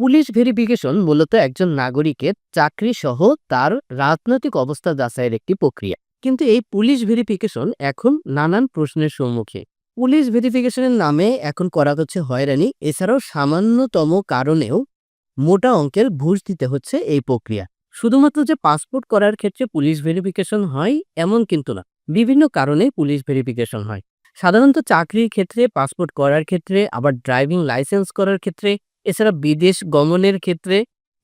Police verification মূলত একজন নাগরিকের চাকরি সহ তার রাজনৈতিক অবস্থা যাচাইয়ের একটি প্রক্রিয়া। কিন্তু এই পুলিশ ভেরিফিকেশন এখন নানান প্রশ্নের সম্মুখে পুলিশ ভেরিফিকেশনের নামে এখন করা হচ্ছে হয়রানি, এছাড়াও সামান্যতম কারণেও মোটা অঙ্কের ঘুষ দিতে হচ্ছে এই প্রক্রিয়া। শুধুমাত্র যে পাসপোর্ট করার ক্ষেত্রে পুলিশ ভেরিফিকেশন হয়, এমন কিন্তু না। বিভিন্ন কারণে পুলিশ ভেরিফিকেশন হয়। সাধারণত চাকরির ক্ষেত্রে, পাসপোর্ট করার ক্ষেত্রে, আবার ড্রাইভিং লাইসেন্স করার ক্ষেত্রে এছাড়া বিদেশ গমনের ক্ষেত্রে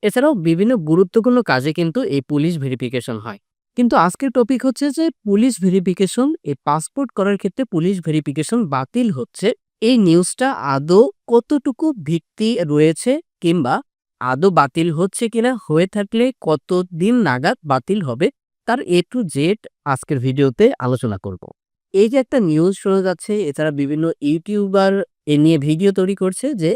এছাড়াও বিভিন্ন গুরুত্বপূর্ণ কাজে কিন্তু এই পুলিশ ভেরিফিকেশন হয়। কিন্তু আজকের টপিক হচ্ছে যে পুলিশ ভেরিফিকেশন, এই পাসপোর্ট করার ক্ষেত্রে পুলিশ ভেরিফিকেশন বাতিল হচ্ছে। এই নিউজটা আদৌ কতটুকু ভিত্তি রয়েছে কিংবা আদৌ বাতিল হচ্ছে কিনা, হয়ে থাকলে কতদিন নাগাদ বাতিল হবে, তার এ টু জেড আজকের ভিডিওতে আলোচনা করব। এই যে একটা নিউজ শোনা যাচ্ছে, এছাড়া বিভিন্ন ইউটিউবার এ নিয়ে ভিডিও তৈরি করছে যে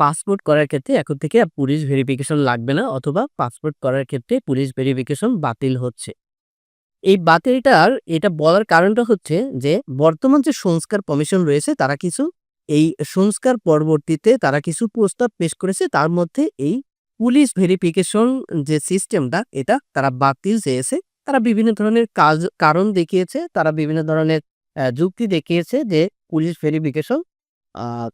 পাসপোর্ট করার ক্ষেত্রে এখন থেকে পুলিশ ভেরিফিকেশন লাগবে না অথবা পাসপোর্ট করার ক্ষেত্রে পুলিশ ভেরিফিকেশন বাতিল হচ্ছে। এই বাতিলটার, এটা বলার কারণটা হচ্ছে যে, বর্তমান যে সংস্কার কমিশন রয়েছে, তারা কিছু এই সংস্কার পরবর্তীতে তারা কিছু প্রস্তাব পেশ করেছে, তার মধ্যে এই পুলিশ ভেরিফিকেশন যে সিস্টেমটা, এটা তারা বাতিল চেয়েছে। তারা বিভিন্ন ধরনের কাজ, কারণ দেখিয়েছে, তারা বিভিন্ন ধরনের যুক্তি দেখিয়েছে যে পুলিশ ভেরিফিকেশন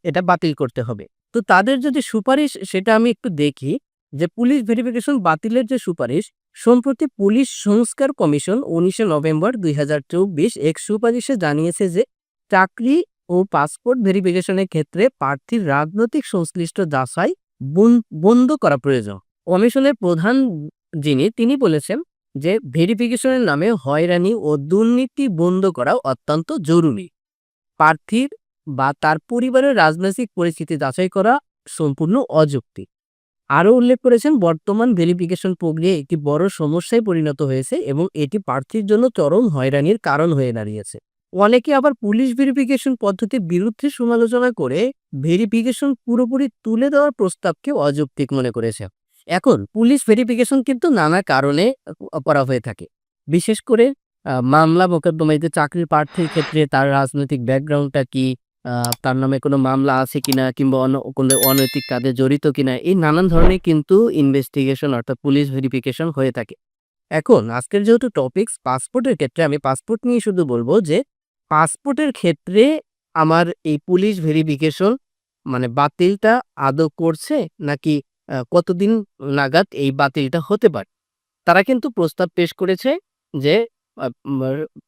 এটা বাতিল করতে হবে। তো তাদের যদি সুপারিশ সেটা আমি একটু দেখি, যে পুলিশ ভেরিফিকেশন বাতিলের যে সুপারিশ, সম্প্রতি পুলিশ সংস্কার কমিশন উনিশে নভেম্বর দুই এক সুপারিশে জানিয়েছে যে চাকরি ও পাসপোর্ট ভেরিফিকেশনের ক্ষেত্রে প্রার্থীর রাজনৈতিক সংশ্লিষ্ট যাচাই বন- বন্ধ করা প্রয়োজন। কমিশনের প্রধান যিনি, তিনি বলেছেন যে ভেরিফিকেশনের নামে হয়রানি ও দুর্নীতি বন্ধ করা অত্যন্ত জরুরি। প্রার্থীর বা তার পরিবারের রাজনৈতিক পরিস্থিতি যাচাই করা সম্পূর্ণ অযৌক্তিক আরও উল্লেখ করেছেন, বর্তমান ভেরিফিকেশন প্রক্রিয়া একটি বড় সমস্যায় পরিণত হয়েছে এবং এটি প্রার্থীর জন্য চরম হয়রানির কারণ হয়ে দাঁড়িয়েছে। অনেকে আবার পুলিশ ভেরিফিকেশন পদ্ধতির বিরুদ্ধে সমালোচনা করে ভেরিফিকেশন পুরোপুরি তুলে দেওয়ার প্রস্তাবকে অযৌক্তিক মনে করেছে। এখন, পুলিশ ভেরিফিকেশন কিন্তু নানা কারণে করা হয়ে থাকে। বিশেষ করে মামলা মোকদ্দমায় যে চাকরির প্রার্থীর ক্ষেত্রে তার রাজনৈতিক ব্যাকগ্রাউন্ডটা কি তার নামে কোনো মামলা আছে কিনা কিংবা অন্য কোনো অনৈতিক কাজে জড়িত কিনা, এই নানান ধরনের কিন্তু ইনভেস্টিগেশন অর্থাৎ পুলিশ ভেরিফিকেশন হয়ে থাকে। এখন, আজকের যেহেতু টপিকস পাসপোর্টের ক্ষেত্রে আমি পাসপোর্ট নিয়ে শুধু বলব যে পাসপোর্টের ক্ষেত্রে আমার এই পুলিশ ভেরিফিকেশন মানে বাতিলটা আদৌ করছে নাকি কতদিন নাগাদ এই বাতিলটা হতে পারে? তারা কিন্তু প্রস্তাব পেশ করেছে যে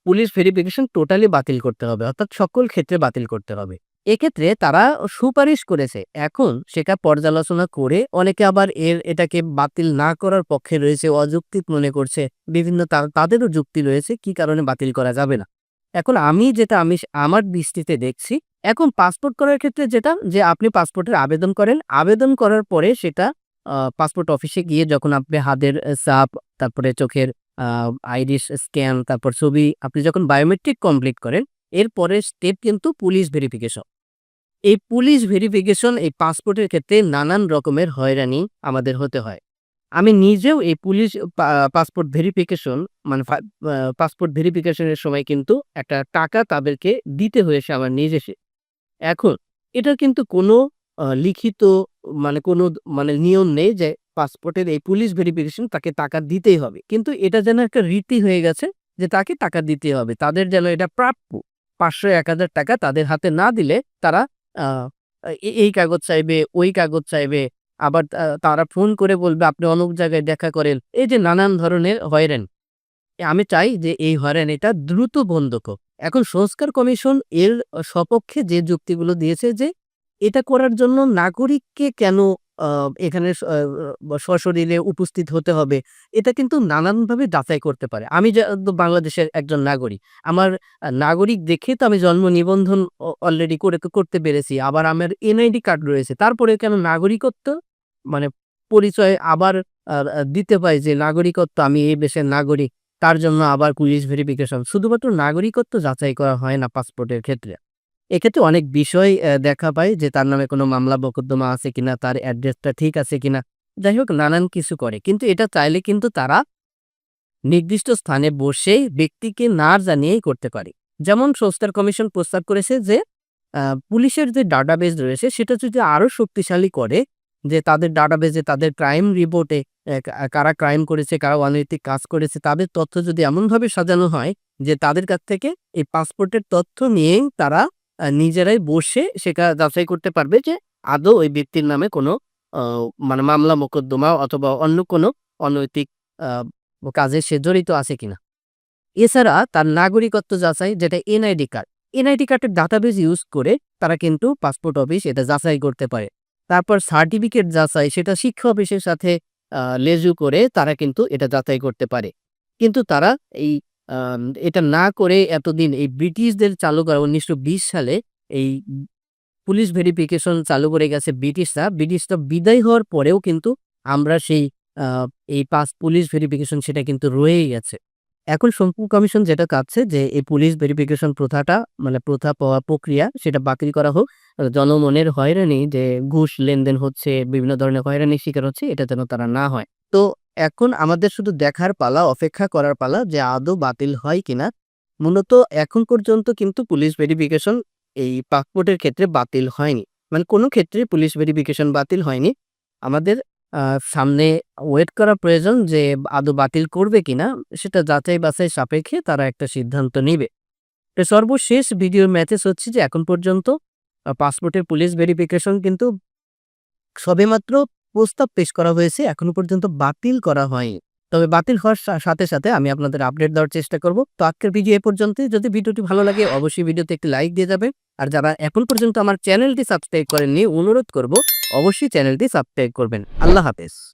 পুলিশ ভেরিফিকেশন টোটালি বাতিল করতে হবে, অর্থাৎ সকল ক্ষেত্রে বাতিল করতে হবে। এক্ষেত্রে তারা সুপারিশ করেছে, এখন সেটা পর্যালোচনা করে অনেকে আবার এর, এটাকে বাতিল না করার পক্ষে রয়েছে, অযৌক্তিক মনে করছে, বিভিন্ন তাদেরও যুক্তি রয়েছে, কি কারণে বাতিল করা যাবে না। এখন আমি যেটা, আমি আমার দৃষ্টিতে দেখছি, এখন পাসপোর্ট করার ক্ষেত্রে যেটা, যে আপনি পাসপোর্টের আবেদন করেন, আবেদন করার পরে সেটা পাসপোর্ট অফিসে গিয়ে যখন আপনি হাতের সাপ তারপরে চোখের আইরিশ স্ক্যান, তারপর ছবি, আপনি যখন বায়োমেট্রিক কমপ্লিট করেন এরপরের স্টেপ কিন্তু পুলিশ ভেরিফিকেশন। এই পুলিশ ভেরিফিকেশন, এই পাসপোর্টের ক্ষেত্রে নানান রকমের হয়রানি আমাদের হতে হয়। আমি নিজেও এই পুলিশ পাসপোর্ট ভেরিফিকেশন মানে পাসপোর্ট ভেরিফিকেশনের সময় কিন্তু একটা টাকা তাদেরকে দিতে হয়েছে আমার নিজেকে এখন এটার কিন্তু কোনো লিখিত মানে কোনো মানে নিয়ম নেই যে পাসপোর্টের এই পুলিশ ভেরিফিকেশন তাকে টাকা দিতেই হবে। কিন্তু এটা যেন একটা রীতি হয়ে গেছে যে তাকে টাকা দিতে হবে। তাদের যেন এটা প্রাপ্য। পাঁচশো এক হাজার টাকা তাদের হাতে না দিলে তারা এই কাগজ চাইবে, ওই কাগজ চাইবে, আবার তারা ফোন করে বলবে, আপনি অনেক জায়গায় দেখা করেন। এই যে নানান ধরনের হয়রান। আমি চাই যে এই হয়রানিটা দ্রুত বন্ধ হোক। এখন সংস্কার কমিশন এর সপক্ষে যে যুক্তিগুলো দিয়েছে যে এটা করার জন্য নাগরিককে কেন এখানে সশরীরে উপস্থিত হতে হবে। এটা কিন্তু নানানভাবে যাচাই করতে পারে। আমি বাংলাদেশের একজন নাগরিক। আমার নাগরিক দেখে তো আমি জন্ম নিবন্ধন অলরেডি করে করতে পেরেছি। আবার আমার এনআইডি কার্ড রয়েছে। তারপরে কেন নাগরিকত্ব? মানে পরিচয় আবার দিতে পাই যে নাগরিকত্ব, আমি এই দেশের নাগরিক। তার জন্য আবার পুলিশ ভেরিফিকেশন শুধুমাত্র নাগরিকত্ব যাচাই করা হয় না পাসপোর্টের ক্ষেত্রে। এক্ষেত্রে অনেক বিষয় দেখা পায় যে তার নামে কোনো মামলা মোকদ্দমা আছে কিনা, তার অ্যাড্রেসটা ঠিক আছে কিনা। যাই হোক, নানান কিছু করে। কিন্তু এটা চাইলে কিন্তু তারা নির্দিষ্ট স্থানে বসে ব্যক্তিকে না জানিয়েই করতে পারে। যেমন সংস্কার কমিশন প্রস্তাব করেছে যে পুলিশের যে ডাটাবেস রয়েছে, সেটা যদি আরও শক্তিশালী করে যে তাদের ডাটাবেজে তাদের ক্রাইম রিপোর্টে কারা ক্রাইম করেছে, কারা অনৈতিক কাজ করেছে, তাদের তথ্য যদি এমনভাবে সাজানো হয় যে তাদের কাছ থেকে এই পাসপোর্টের তথ্য নিয়েই তারা নিজেরাই বসে সেটা যাচাই করতে পারবে যে আদৌ ওই ব্যক্তির নামে কোনো মানে মামলা, মোকদ্দমা অথবা অন্য কোনো অনৈতিক কাজে সে জড়িত আছে কিনা। এছাড়া তার নাগরিকত্ব যাচাই যেটা এনআইডি কার্ড, এনআইডি কার্ডের ডাটাবেজ ইউজ করে তারা কিন্তু পাসপোর্ট অফিস এটা যাচাই করতে পারে। তারপর সার্টিফিকেট যাচাই সেটা শিক্ষা অফিসের সাথে লেজু করে তারা কিন্তু এটা যাচাই করতে পারে। কিন্তু তারা এই এটা না করে এতদিন এই ব্রিটিশদের চালু করা, উনিশশো বিশ সালে এই পুলিশ ভেরিফিকেশন চালু করে গেছে ব্রিটিশরা। ব্রিটিশরা বিদায় হওয়ার পরেও কিন্তু আমরা সেই এই পাস পুলিশ ভেরিফিকেশন সেটা কিন্তু রয়েই গেছে। এখন সম্পূর্ণ কমিশন যেটা কাছে যে এই পুলিশ ভেরিফিকেশন প্রথাটা মানে প্রথা পাওয়া প্রক্রিয়া সেটা বাতিল করা হোক। জনমনের হয়রানি যে ঘুষ লেনদেন হচ্ছে, বিভিন্ন ধরনের হয়রানির শিকার হচ্ছে, এটা যেন তারা না হয়। তো এখন আমাদের শুধু দেখার পালা, অপেক্ষা করার পালা যে আদৌ বাতিল হয় কিনা। মূলত এখন পর্যন্ত কিন্তু পুলিশ ভেরিফিকেশন এই পাসপোর্টের ক্ষেত্রে বাতিল হয়নি। মানে কোনো ক্ষেত্রে পুলিশ ভেরিফিকেশন বাতিল হয়নি। আমাদের সামনে ওয়েট করা প্রয়োজন যে আদৌ বাতিল করবে কিনা, সেটা যাচাই বাছাই সাপেক্ষে তারা একটা সিদ্ধান্ত নেবে। তো সর্বশেষ ভিডিও ম্যাচেস হচ্ছে যে এখন পর্যন্ত পাসপোর্টের পুলিশ ভেরিফিকেশন কিন্তু সবেমাত্র প্রস্তাব পেশ করা হয়েছে, এখনও পর্যন্ত বাতিল করা হয়নি। তবে বাতিল হওয়ার সাথে সাথে আমি আপনাদের আপডেট দেওয়ার চেষ্টা করব। তো আজকের ভিডিও এ পর্যন্ত, যদি ভিডিওটি ভালো লাগে, অবশ্যই ভিডিওতে একটি লাইক দিয়ে যাবে আর যারা এখন পর্যন্ত আমার চ্যানেলটি সাবস্ক্রাইব করেননি, অনুরোধ করব, অবশ্যই চ্যানেলটি সাবস্ক্রাইব করবেন। আল্লাহ হাফেজ।